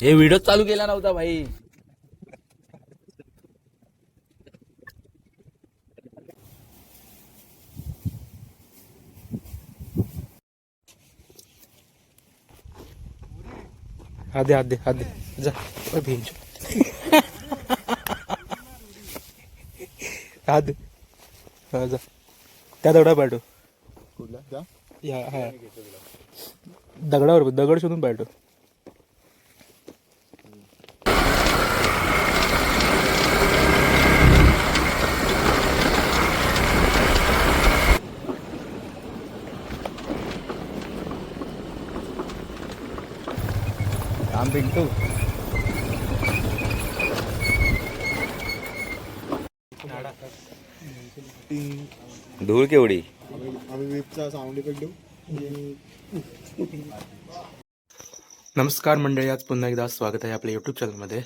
हे व्हिडिओ चालू केला नव्हता भाई. आधे आधे आधे. जा. आधे. हा जा. त्या दगडा पाठव. या हा. दगडावर दगड शोधून पाठव. राम पिंटू धूळ केवढी? आम्ही वेबचा साऊंड इफेक्ट देऊ नमस्कार मंडळी आज पुन्हा एकदा स्वागत आहे आपल्या यूट्यूब चॅनलमध्ये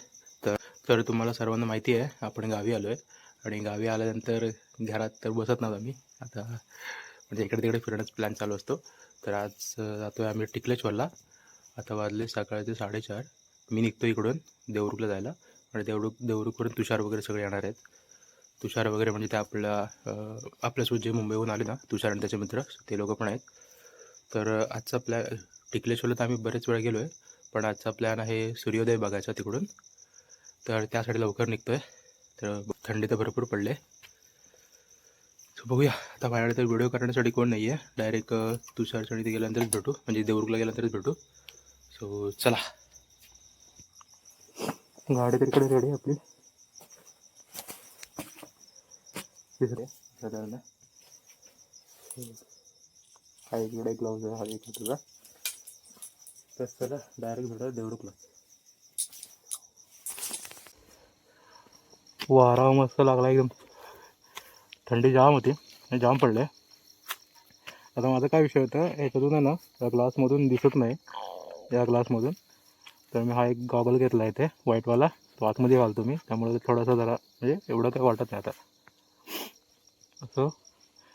तर तर तुम्हाला सर्वांना माहिती आहे आपण गावी आलो आहे आणि गावी आल्यानंतर घरात तर बसत नव्हतं आम्ही. आता म्हणजे इकडे तिकडे फिरण्याचा प्लॅन चालू असतो. तर आज जातो आहे आम्ही टिकलेश्वरला. आता वाजले सकाळचे साडेचार. मी निघतो इकडून देवरुखला जायला. आणि देवरुख देवरुखवरून तुषार वगैरे सगळे येणार आहेत. तुषार वगैरे म्हणजे ते आपल्या आपल्यासोबत जे मुंबईहून आले ना तुषार आणि त्याचे मित्र ते लोक पण आहेत. तर आजचा प्लॅन टिकलेश्वरला तर आम्ही बरेच वेळा गेलो आहे पण आजचा प्लॅन आहे सूर्योदय बघायचा तिकडून. तर त्यासाठी लवकर निघतो आहे तर थंडी तर भरपूर पडले. सो बघूया आता माझ्याकडे तर व्हिडिओ करण्यासाठी कोण नाही आहे डायरेक्ट तुषारच्या इथे गेल्यानंतरच भेटू. म्हणजे देवरुखला गेल्यानंतरच भेटू. सो चला. गाडी तिकडे रेडी रेडी आपली. तिसरे साधारण हा इकडे ग्लाउज आहे हा एक तुझा. तर चला डायरेक्ट भेटा देवरुखला. वारा मस्त लागला एकदम. थंडी जाम होती आणि जाम पडले आता माझा काय विषय होता याच्यातून आहे ना त्या ग्लासमधून दिसत नाही. या ग्लासमधून. तर मी हा एक गॉगल घेतला आहे ते व्हाईटवाला. तो आतमध्ये घालतो मी. त्यामुळे थोडासा जरा म्हणजे एवढं काही वाटत नाही आता. असं.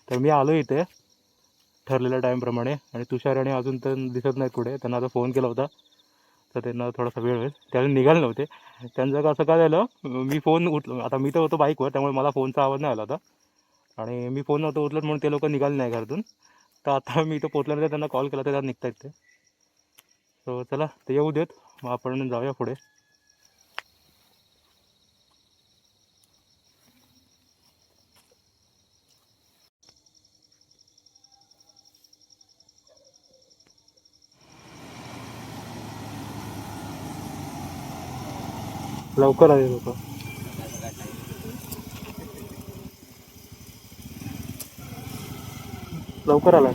तर मी आलो इथे ठरलेल्या टाईमप्रमाणे आणि तुषार आणि अजून तर दिसत नाहीत पुढे त्यांना आता फोन केला होता. तर त्यांना थोडासा वेळ होईल. त्यावेळी निघाले नव्हते. त्यांचं का असं काय झालं मी फोन उठलो आता मी तर होतो बाईकवर त्यामुळे मला फोनचा आवाज नाही आला होता. आणि मी फोन नव्हतं उचलत म्हणून ते लोक निघाले नाही घरातून. तर आता मी इथं पोचल्यानंतर त्यांना कॉल केला तर त्यांना निघतायत ते. तर चला ते येऊ देत. मग आपण जाऊया पुढे. लवकर आले लोक. लवकर आला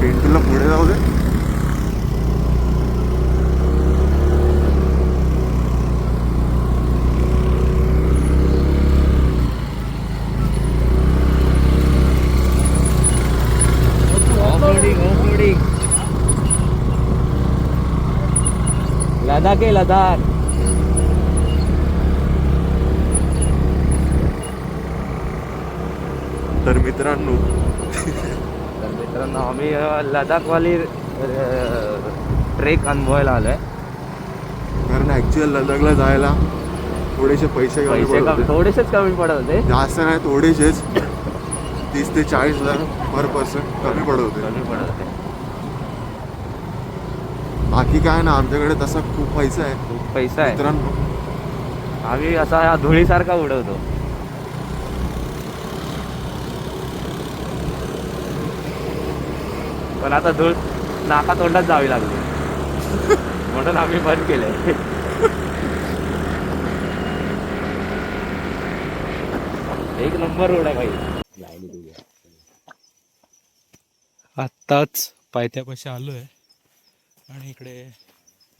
पेंटूला पुढे जाऊ दे लडाख आहे लडाख तर मित्रांनो तर मित्रांनो आम्ही अ, लडाखवाली ट्रेक अनुभवायला आलोय. कारण ऍक्च्युअल लडाखला जायला थोडेसे पैसे कमी पडत होते. थोडेसेच कमी पडत होते. जास्त नाही थोडेसेच. तीस ते चाळीस हजार पर पर्सन कमी पडत होते. कमी पडत होते. बाकी काय ना आमच्याकडे तसा खूप पैसा आहे. खूप पैसा आहे. मित्रांनो. आम्ही असा हा धुळीसारखा उडवतो. पण आता धूळ नाका तोंडात जावी लागली. म्हणून आम्ही बंद केले एक नंबर रोड आहे भाई. आत्ताच पायथ्यापाशी आलो आहे आणि इकडे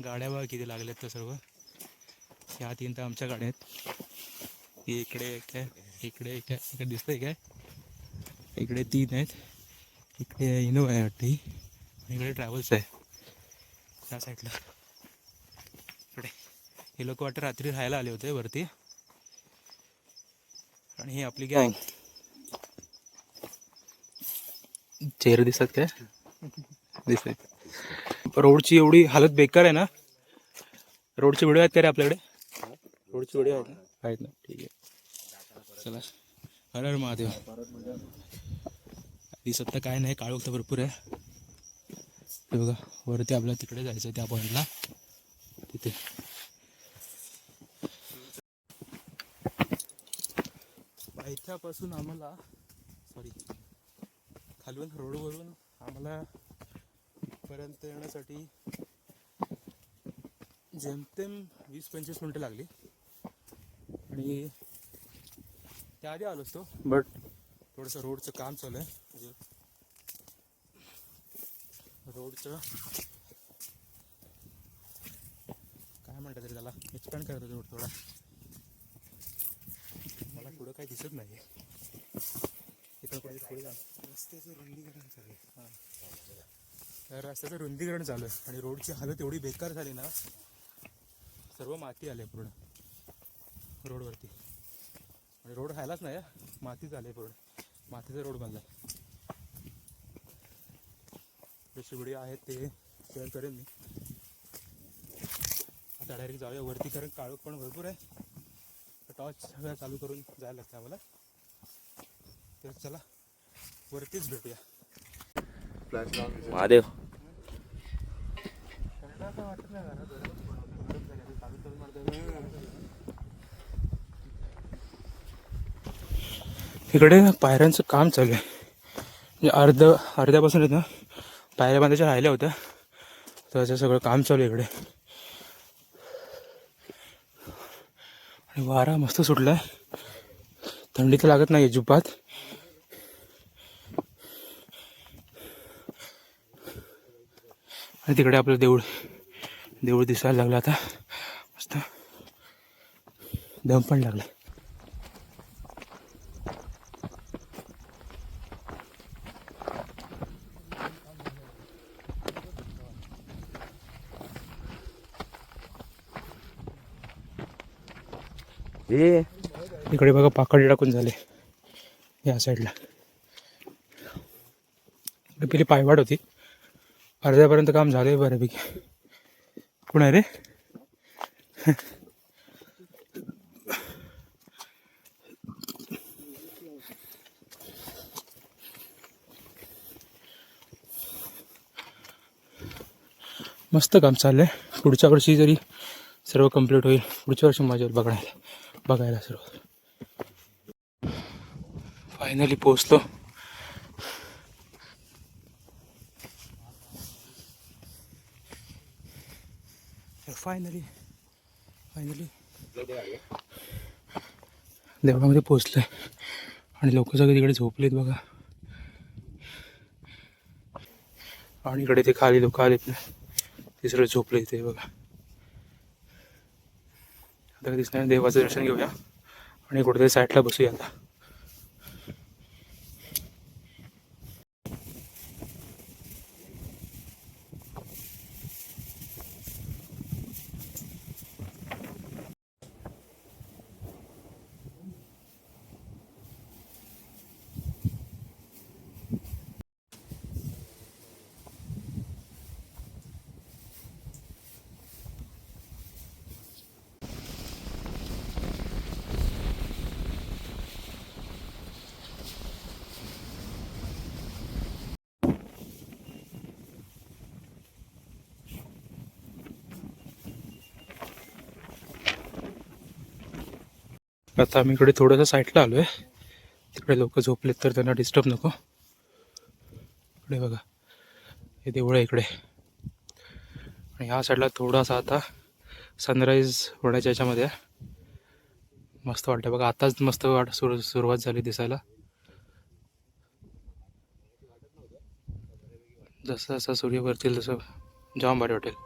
गाड्या बघा किती लागल्यात तर सर्व. ह्या तीन तर आमच्या गाड्या आहेत. इकडे एक आहे इकडे एक आहे इकडे दिसतंय काय इकडे तीन आहेत इकडे इनोवा आहे वाटते इकडे ट्रॅव्हल्स आहे. त्या साईडला. इकडे. हे लोक वाटतं रात्री राहायला आले होते वरती. आणि ही आपली गँग. चेहरे दिसतात काय? दिसत रोडची एवढी हालत बेकार आहे ना? रोडचे व्हिडिओ आहेत का रे आपल्याकडे? रोडचे व्हिडिओ आहेत ना? आहेत ना. ठीक आहे. चला. हर हर महादेव. दिसत तर काय नाही काळोख तर भरपूर आहे. हे बघा वरती आपल्याला तिकडे जायचं त्या पॉईंटला तिथे. पायथ्यापासून आम्हाला सॉरी खालून रोडवरून आम्हाला इथपर्यंत येण्यासाठी जेमतेम वीस पंचवीस मिनटं लागली. आणि त्याआधी आलो असतो. बट थोडंसं रोडचं काम चालू आहे. म्हणजे रोडचं काय म्हणतात तरी त्याला एक्सपॅन्ड करत रोड थोडा. मला पुढं काही दिसत नाही इथं कुठे पुढे रस्त्याचं रुंदीकरण चालू आहे. तर रस्त्याचं रुंदीकरण चालू आहे आणि रोडची हालत एवढी बेकार झाली ना सर्व माती आली आहे पूर्ण. रोडवरती. आणि रोड राहिलाच नाही मातीच आले पूर्ण. मातीचा रोड बनला. जसे व्हिडिओ आहेत ते शेअर करेन मी. आता डायरेक्ट जाऊया वरती कारण काळोख पण भरपूर आहे. टॉर्च सगळं चालू करून जायला लागतं आम्हाला. तर चला वरतीच भेटूया. महादेव. इकडे पायऱ्यांचं काम चालू आहे. म्हणजे अर्ध अर्ध्यापासून येतं ना पायऱ्या बांधायच्या राहिल्या होत्या. त्याचं सगळं काम चालू आहे इकडे. आणि वारा मस्त सुटला आहे थंडी तर लागत नाही अजिबात. आणि तिकडे आपलं देऊळ देऊळ दिसायला लागलं आता. मस्त. दम पण लागला. हे इकडे बघा पाकळी टाकून झाले. या साईडला पहिली पायवाट होती. अर्ध्यापर्यंत काम झालं आहे बऱ्यापैकी. कोण आहे रे? मस्त काम चाललं आहे पुढच्या वर्षी जरी सर्व कंप्लीट होईल पुढच्या वर्षी माझ्यावर बघायला बघायला सर्व फायनली पोचलो फायनली फायनली देवळामध्ये पोचलोय आणि लोक सगळे तिकडे झोपलेत बघा. आणि इकडे ते खाली लोक आलेत ना ते सगळे झोपले ते बघा. आता दिसणार देवाचं दर्शन घेऊया. आणि कुठेतरी साईडला बसूया आता. आता आम्ही इकडे थोडंसं साईडला आलो आहे तिकडे लोक झोपलेत तर त्यांना डिस्टर्ब नको. इकडे बघा. हे देऊळ आहे इकडे. आणि ह्या साईडला थोडासा आता सनराईज होण्याच्या याच्यामध्ये आहे. मस्त वाटतं बघा आताच मस्त वाट सुरू सुरुवात झाली दिसायला. जसं जसं सूर्य भरतील तसं जाम भारी वाटेल.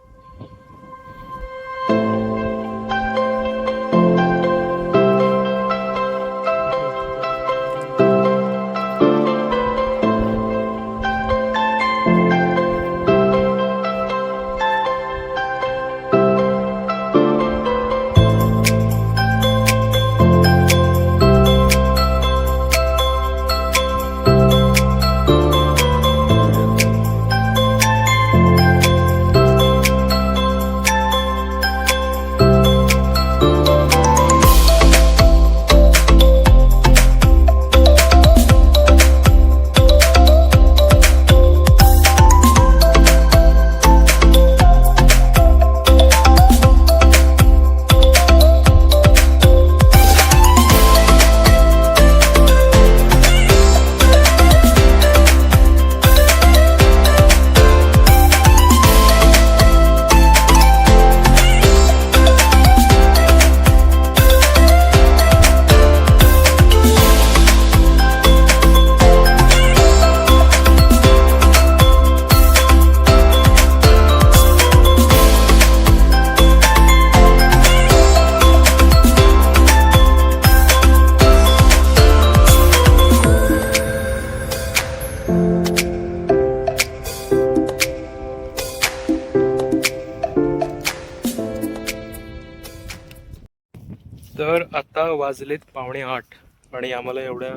वाजलेत पावणे आठ. आणि आम्हाला एवढ्या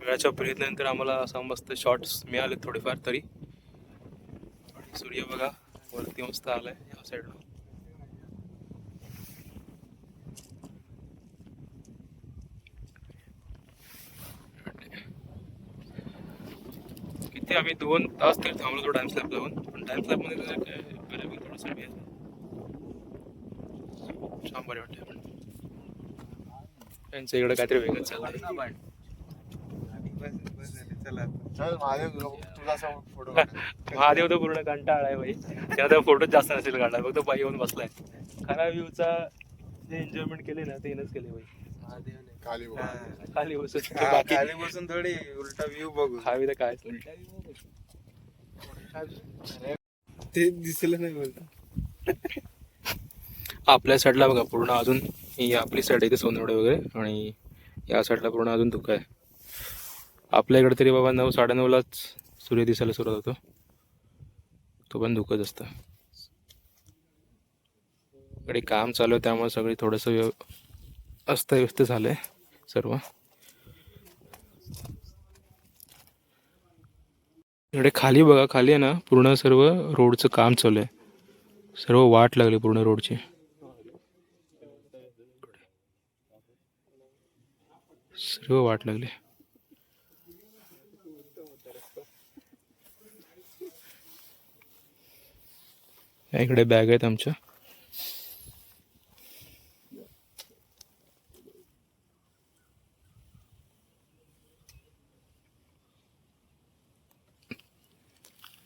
वेळाच्या प्रयत्नानंतर आम्हाला असा मस्त शॉर्ट्स मिळाले थोडेफार तरी. आणि सूर्य बघा वरती मस्त आलाय या साईडला किती आम्ही दोन तास तरी थांबलो होतो टाइम स्लॅब लावून पण टाइम स्लॅबमध्ये काय बऱ्यापैकी थोडंसं छान बरे वाटते त्यांचं इकडे काहीतरी वेगळंच चाललंय. चल महादेव फोटो महादेव तर पूर्ण कंटाळा आहे भाई त्याला तर फोटोच जास्त नसेल काढला फक्त पायी येऊन बसलाय. खरा व्ह्यूचा जे एन्जॉयमेंट केले ना ते हिनंच केले भाई खाली बसून. बाकी खाली बसून. थोडी उलटा व्ह्यू बघू. खावी तर काय? ते दिसलं नाही बोलता. आपल्या साईडला बघा पूर्ण अजून ही आपली साईड आहे ते सोनवडे वगैरे आणि या साईडला पूर्ण अजून दुःख आहे. आपल्या इकडे तरी बाबा नऊ साडेनऊलाच सूर्य दिसायला सुरुवात होतो. तो पण धुकंच असतं. इकडे काम चालू आहे त्यामुळे सगळी थोडंसं व्यव अस्तव्यस्त झालं आहे सर्व. इकडे खाली बघा खाली आहे ना पूर्ण सर्व रोडचं काम चालू आहे. सर्व वाट लागली पूर्ण रोडची. सर्व वाट लागली. या इकडे बॅग आहेत आमच्या.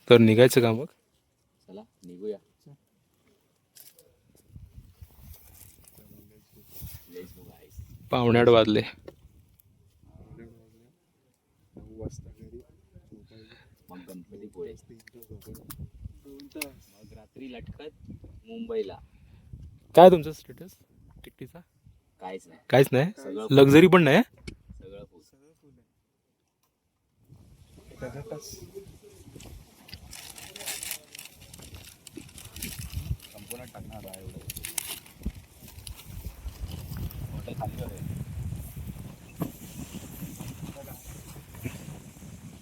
तर निघायचं का मग? चला निघूया. पावण्याड वाजले मग गणपतीपुळे मग रात्री लटकत मुंबईला. काय तुमचं स्टेटस टिकटीचा? काहीच नाही. काहीच नाही? सगळं लक्झरी पण नाही? सगळं फुल. संपूर्ण टाकणार आहे एवढं. खाली वर आहे.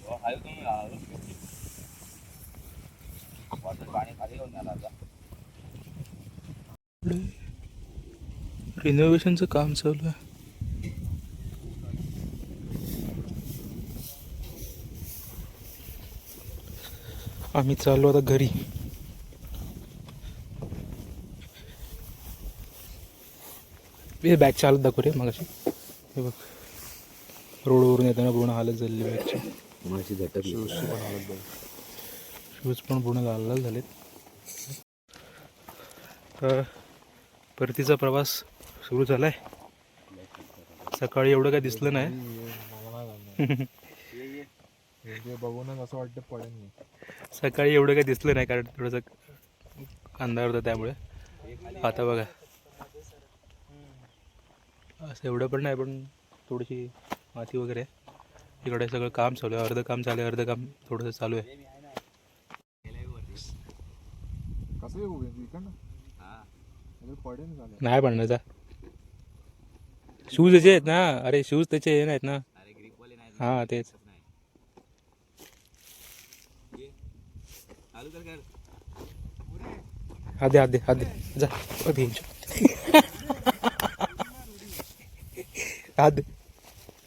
हो, आहे तुम्ही आलो. वॉटर पाणी खाली घेऊन जाणार आता. रिनोव्हेशनचं काम चालू आहे. आम्ही चाललो आता घरी. हे बॅग चालत दाखव रे मगाशी. हे बघ. रोडवरून येताना पूर्ण हालत झालेली बॅगची माझी झटकली शूज पण पूर्ण लाल लाल झालेत. तर परतीचा प्रवास सुरू झाला आहे सकाळी एवढं काय दिसलं नाही. बघूनच असं वाटतं पडेल सकाळी एवढं काही दिसलं नाही कारण थोडंसं अंधार होता त्यामुळे. आता बघा. असं एवढं पण नाही पण थोडीशी माती वगैरे आहे. इकडे सगळं काम चालू आहे. अर्धं काम चालू आहे अर्धं काम थोडंसं चालू आहे. इकडनं पडेल नाही बनण्याचा शूज त्याचे आहेत ना. अरे शूज त्याचे हे नाहीत ना. अरे ग्रीपवाले नाही हां तेच. नाही. चालू कर. कर हात दे हात दे हात दे. जा. ओ भिंच हात दे.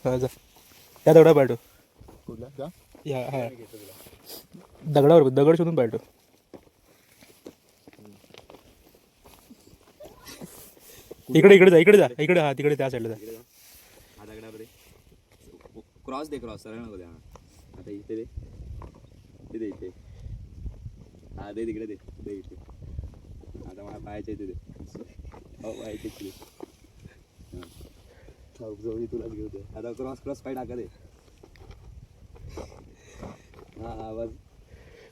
हा जा. या दगडा पाठव दगडावर दगड शोधून पाठव इकडे इकडे जा इकडे जा इकडे हा तिकडे त्या साईडला जा. हा दगडा बरे क्रॉस दे क्रॉस सरळ नको द्या आता इथे दे. ते दे इथे. हा दे तिकडे दे. दे इथे. आता मला पाहायच्या इथे दे हो पाहायचे इथे जवळी तुलाच घेऊ दे. आता क्रॉस क्रॉस पाय टाका दे. हा हा बस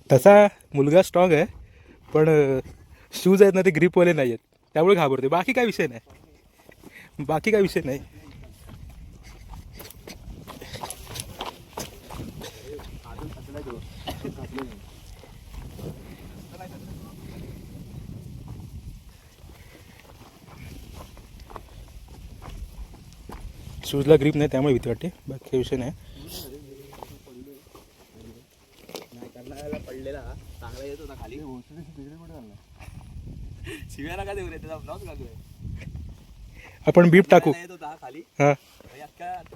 तसा मुलगा स्ट्रॉंग आहे पण शूज आहेत ना ते ग्रीपवाले नाही आहेत त्यामुळे घाबरते बाकी काय विषय नाही. बाकी काय विषय नाही. शूजला ग्रीप नाही त्यामुळे भीती वाटते. बाकी काही विषय नाही. पडलेला चांगला येत होता खाली. शिव्याला का देऊ रे? त्याचा ब्लाऊज आपण बीप टाकू. येत होता खाली. हां.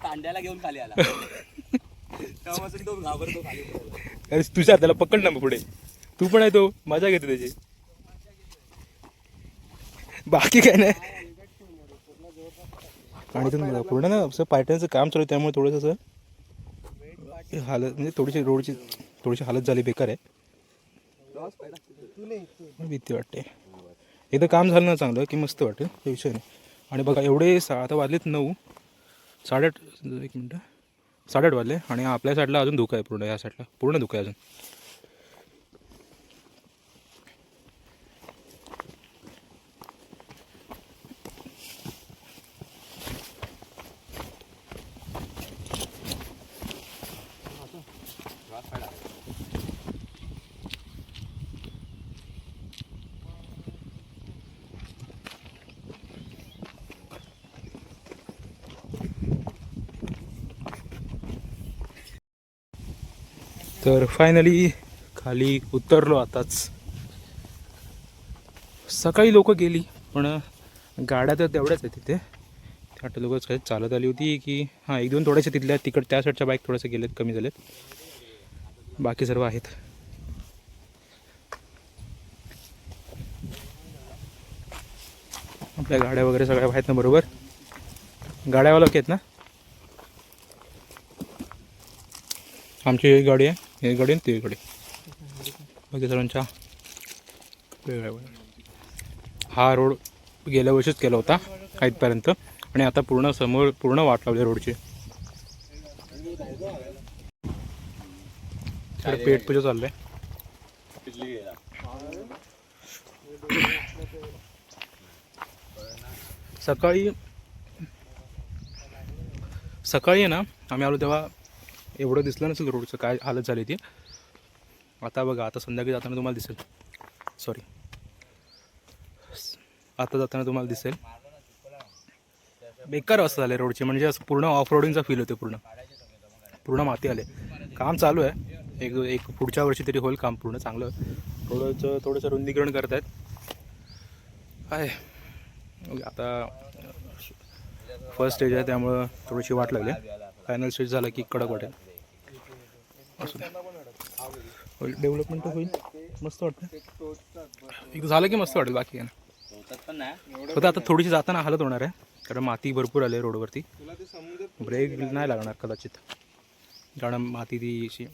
तांड्याला घेऊन खाली आला. तेव्हापासून तो घाबरतो खाली. उतरायला. अरे तुझ्या त्याला पकड ना मग पुढे. तू पण आहे तो. मजा घेते त्याची. बाकी काय नाही. आणि इथून पूर्ण ना असं पायट्यांचं काम चालू आहे त्यामुळे थोडंसं असं हालत म्हणजे थोडीशी रोडची थोडीशी हालत झाली बेकार आहे. भीती वाटते. एकदा काम झालं ना चांगलं की मस्त वाटेल काही विषय नाही. आणि बघा एवढे सा आता वाजलेत नऊ. साडेआठ एक मिनटं. साडेआठ वाजले आणि आपल्या साईडला अजून धुकं आहे पूर्ण या साईडला. पूर्ण धुकं आहे अजून. तर फायनली खाली उतरलो आताच. सकाळी लोक गेली पण गाड्या तर तेवढ्याच आहेत तिथे. त्या लोक चालत आली होती की हां एक दोन थोड्याशा तिथल्या तिकड त्या साईडच्या बाईक थोड्याशा गेलेत कमी झालेत. बाकी सर्व आहेत. आपल्या गाड्या वगैरे सगळ्या आहेत ना बरोबर? गाड्यावाला आहेत ना? आमची गाडी आहे. एक गाडी आणि ती बाकी सर्वांच्या वेगळ्या वेगळ्या. हा रोड गेल्या वर्षीच केला होता काहीतपर्यंत आणि आता पूर्ण समोर पूर्ण वाट लावली रोडची. पेट पूजा चाललंय. सकाळी सकाळी आहे ना आम्ही आलो तेव्हा एवढं दिसलं नसेल रोडचं काय हालत झाली ती आता बघा आता संध्याकाळी जाताना तुम्हाला दिसेल. सॉरी आता जाताना तुम्हाला दिसेल. बेकार असं झालं रोडची म्हणजे असं पूर्ण ऑफ रोडिंगचा फील होते पूर्ण. पूर्ण माती आले. काम चालू आहे. एक एक पुढच्या वर्षी तरी होईल काम पूर्ण चांगलं. थोडंसं थोडंसं रुंदीकरण करत आहेत आहे. आता फर्स्ट स्टेज आहे त्यामुळं थोडीशी वाट लागली. फायनल स्टेज झाला की कडक वाटेल. असू डेव्हलपमेंट होईल. मस्त वाटतं. एक झालं की मस्त वाटेल बाकी नाही फक्त आता थोडीशी जाताना हालत होणार आहे. कारण माती भरपूर आली आहे रोडवरती. ब्रेक नाही लागणार कदाचित. कारण माती ती अशी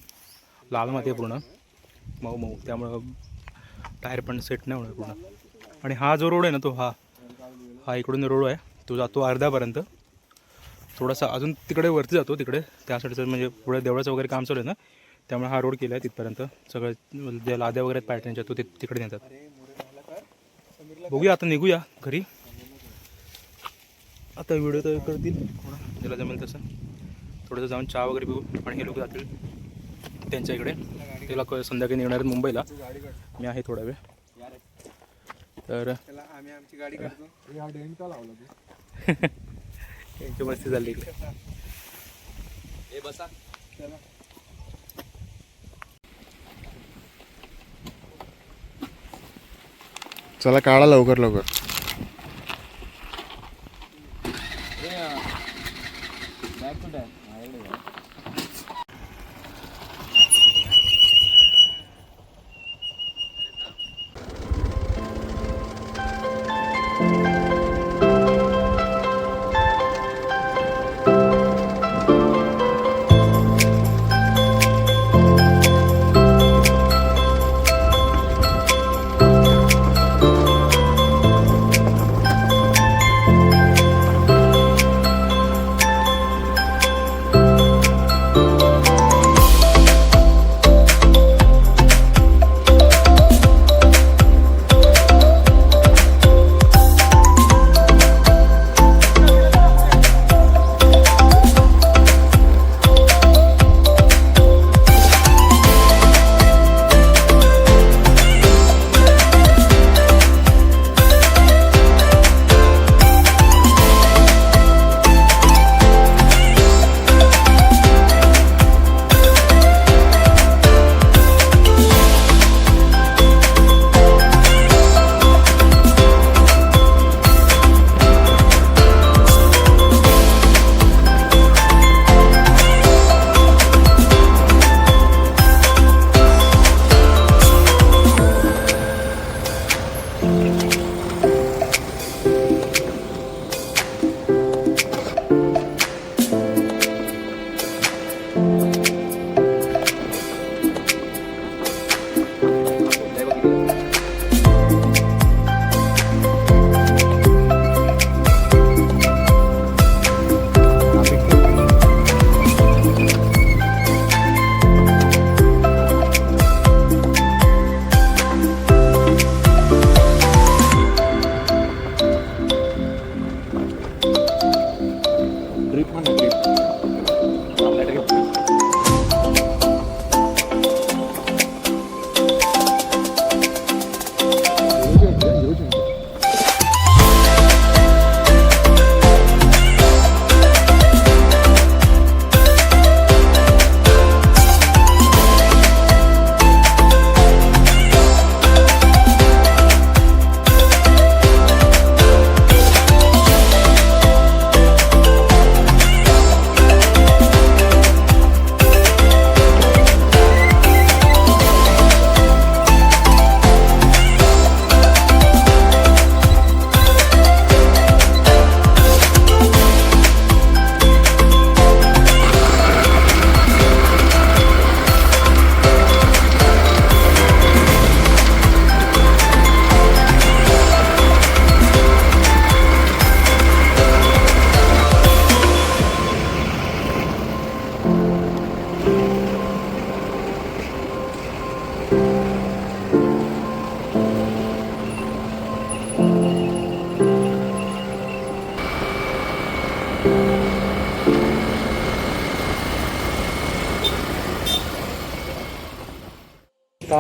लाल माती आहे पूर्ण. मऊ मऊ. त्यामुळं टायर पण सेट नाही होणार पूर्ण. आणि हा जो रोड आहे ना तो हा. हा इकडून रोड आहे. तो जातो अर्ध्यापर्यंत. थोडासा अजून तिकडे वरती जातो तिकडे. त्या साईडचं म्हणजे पुढे देवळाचं वगैरे काम चालू आहे ना त्यामुळे हा रोड केला आहे तिथपर्यंत. सगळं ज्या लाद्या वगैरे पॅटर्नच्या तो ते तिकडे नेतात. बघूया आता निघूया घरी. आता व्हिडिओ तर करतील. ज्याला जमेल तसं. थोडंसं जाऊन चहा वगैरे पिऊ आणि हे लोक जातील त्यांच्या इकडे. ते लोक संध्याकाळी निघणार आहेत मुंबईला. मी आहे थोडा वेळ. तर आम्ही आमची गाडी हा त्यांची मस्ती झाली. बसा. चला काढा लवकर लवकर.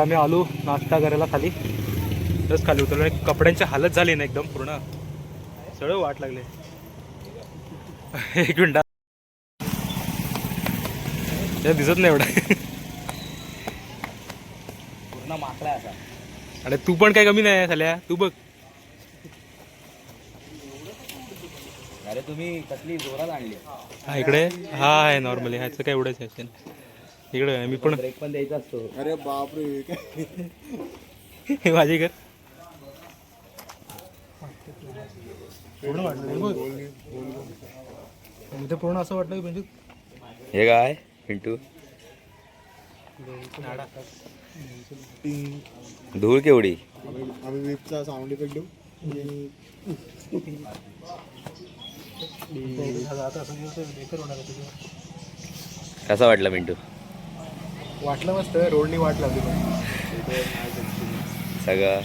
आम्ही आलो नाश्ता करायला खाली. जस्ट खाली उतरलो आणि कपड्यांची हालत झाली ना एकदम पूर्ण. सगळं वाट लागले. एक मिनिट. दिसत नाही एवढा. पूर्ण माकला असा अरे तू पण काय कमी नाही झाल्या तू बघ. अरे तुम्ही कसली जोरात आणली. हा इकडे. हा आहे नॉर्मली ह्याचं काय एवढंच आहे इकडे मी पण ब्रेक पण द्यायचा असतो. अरे बापरे. हे माझे घर. पूर्ण वाटलं. इथे पूर्ण असं वाटलं की म्हणजे हे काय पिंटू? धूळ केवढी? आम्ही विपचा साऊंड इफेक्ट देऊ. कसा वाटला पिंटू? वाटलं मस्त रोडनी वाट लागली सगळं.